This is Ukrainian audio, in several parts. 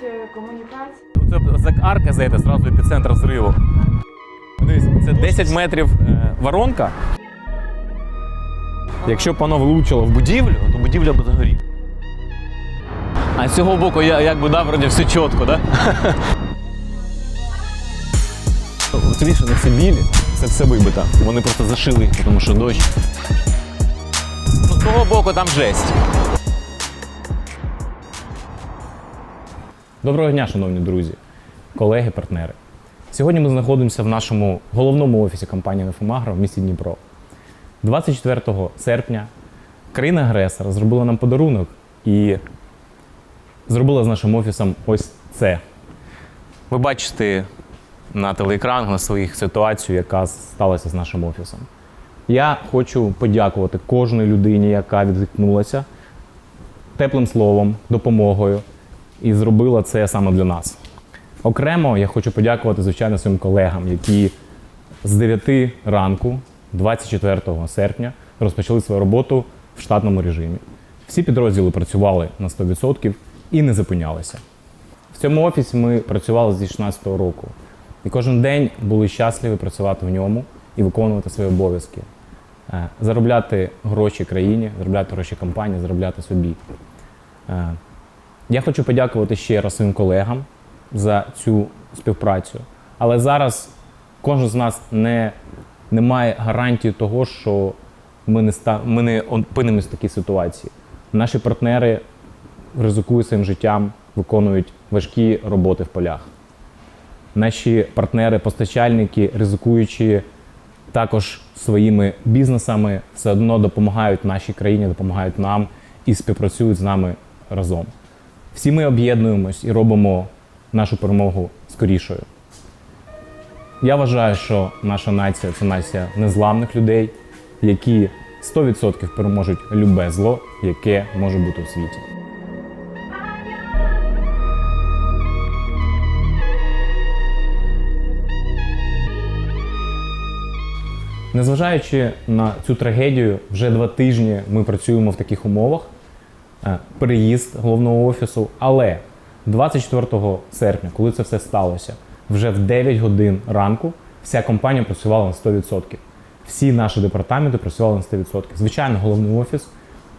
ці комунікації. Це за арка за це, зразу епіцентр взриву. Це 10 метрів е, воронка. Якщо б воно влучило в будівлю, то будівля б загоріла. А з цього боку я якби да, вроді все чітко, да? От видиш, вони все білі, це все вибито. Вони просто зашили їх, тому що дощ. Ну, з того боку там жесть. Доброго дня, шановні друзі, колеги, партнери. Сьогодні ми знаходимося в нашому головному офісі компанії «Нефомагро» в місті Дніпро. 24 серпня країна-агресор зробила нам подарунок і зробила з нашим офісом ось це. Ви бачите на телеекранах на своїх ситуацію, яка сталася з нашим офісом. Я хочу подякувати кожній людині, яка відгукнулася теплим словом, допомогою і зробила це саме для нас. Окремо я хочу подякувати, звичайно, своїм колегам, які з 9 ранку, 24 серпня, розпочали свою роботу в штатному режимі. Всі підрозділи працювали на 100% і не зупинялися. В цьому офісі ми працювали з 2016 року. І кожен день були щасливі працювати в ньому і виконувати свої обов'язки. Е, Заробляти гроші країні, заробляти гроші компанії, заробляти собі. Я хочу подякувати ще раз своїм колегам за цю співпрацю. Але зараз кожен з нас не, не має гарантії того, що ми не, ста, ми не опинимося в такій ситуації. Наші партнери ризикують своїм життям, виконують важкі роботи в полях. Наші партнери, постачальники, ризикуючи також своїми бізнесами, все одно допомагають нашій країні, допомагають нам і співпрацюють з нами разом. Всі ми об'єднуємось і робимо нашу перемогу скорішою. Я вважаю, що наша нація це нація незламних людей, які 100% переможуть любе зло, яке може бути у світі. Незважаючи на цю трагедію, вже два тижні ми працюємо в таких умовах. Е, Переїзд головного офісу. Але 24 серпня, коли це все сталося, вже в 9 годин ранку вся компанія працювала на 100%. Всі наші департаменти працювали на 100%. Звичайно, головний офіс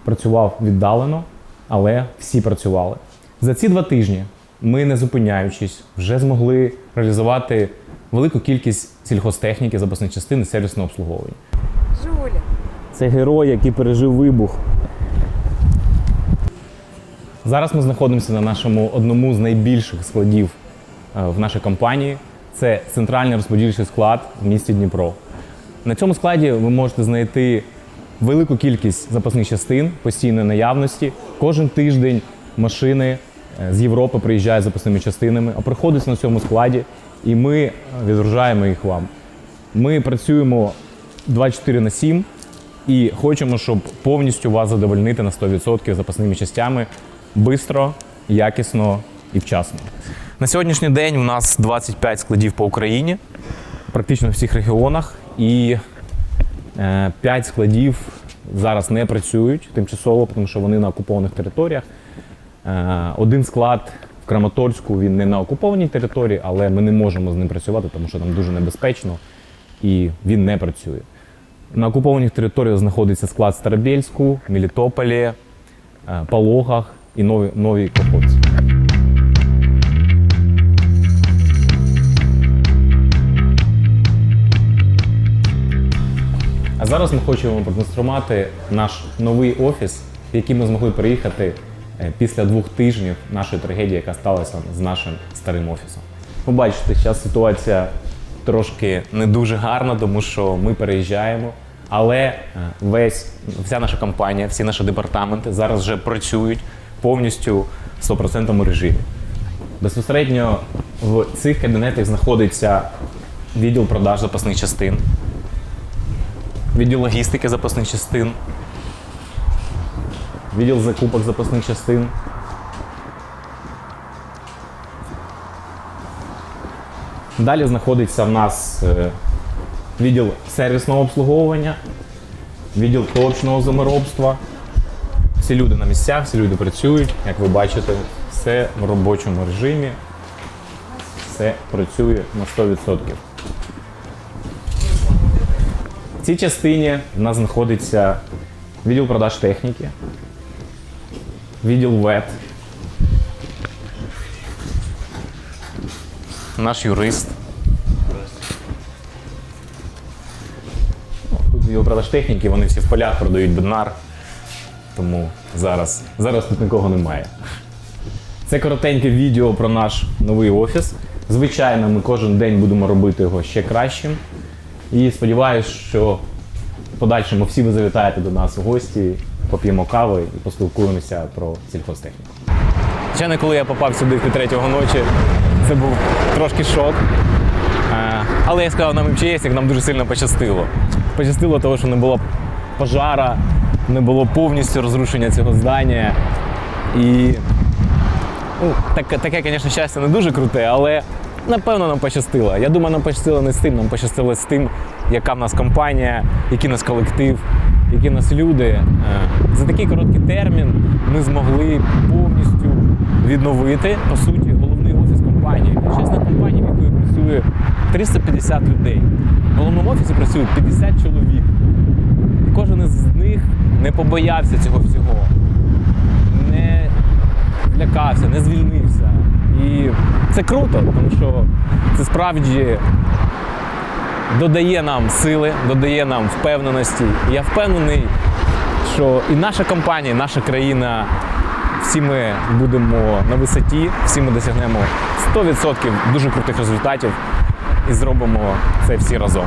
працював віддалено, але всі працювали. За ці два тижні ми, не зупиняючись, вже змогли реалізувати велику кількість сільхозтехніки, запасних частин і сервісного обслуговування. Жуля. Це герой, який пережив вибух. Зараз ми знаходимося на нашому одному з найбільших складів е, в нашій компанії. Це центральний розподільчий склад в місті Дніпро. На цьому складі ви можете знайти велику кількість запасних частин постійної наявності. Кожен тиждень машини е, з Європи приїжджають з запасними частинами, а приходять на цьому складі, і ми е, відгружаємо їх вам. Ми працюємо 24 на 7 і хочемо, щоб повністю вас задовольнити на 100% запасними частями швидко, якісно і вчасно. На сьогоднішній день у нас 25 складів по Україні, практично в всіх регіонах, і 5 складів зараз не працюють тимчасово, тому що вони на окупованих територіях. Е, Один склад в Краматорську він не на окупованій території, але ми не можемо з ним працювати, тому що там дуже небезпечно і він не працює. На окупованих територіях знаходиться склад в Старобєльську, Мелітополі, е, Пологах і Нові, Новій Каховці. А зараз ми хочемо продемонструвати наш новий офіс, в який ми змогли приїхати е, після двох тижнів нашої трагедії, яка сталася з нашим старим офісом. Ви бачите, зараз ситуація трошки не дуже гарна, тому що ми переїжджаємо. Але е, весь вся наша компанія, всі наші департаменти зараз вже працюють повністю в 100% режимі. Безпосередньо в цих кабінетах знаходиться відділ продаж запасних частин, відділ логістики запасних частин, відділ закупок запасних частин. Далі знаходиться в нас е, відділ сервісного обслуговування, відділ точного землеробства. Всі люди на місцях, всі люди працюють, як ви бачите, все в робочому режимі, все працює на 100%. В цій частині в нас знаходиться відділ продаж техніки, відділ ВЕТ, наш юрист. Тут відділ продаж техніки, вони всі в полях продають бинар, тому зараз, зараз тут нікого немає. Це коротеньке відео про наш новий офіс. Звичайно, ми кожен день будемо робити його ще кращим. І сподіваюся, що в подальшому всі ви завітаєте до нас у гості, поп'ємо кави і поспілкуємося про сільхозтехніку. Звичайно, коли я попав сюди в третього ночі, це був трошки шок. Е, Але я сказав нам МЧС, як нам дуже сильно пощастило. Пощастило того, що не було пожара, не було повністю розрушення цього здання. І ну, таке, таке, звісно, щастя не дуже круте, але напевно нам пощастило. Я думаю, нам пощастило не з тим, нам пощастило з тим, яка в нас компанія, який нас колектив, які нас люди. Е, За такий короткий термін ми змогли повністю відновити, по суті, головний офіс компанії. Величезна компанія, в якої працює 350 людей. В головному офісі працює 50 чоловік. І кожен із них не побоявся цього всього не злякався, не звільнився. І це круто, тому що це справді додає нам сили, додає нам впевненості. І я впевнений, що і наша компанія, і наша країна, всі ми будемо на висоті, всі ми досягнемо 100% дуже крутих результатів і зробимо це всі разом.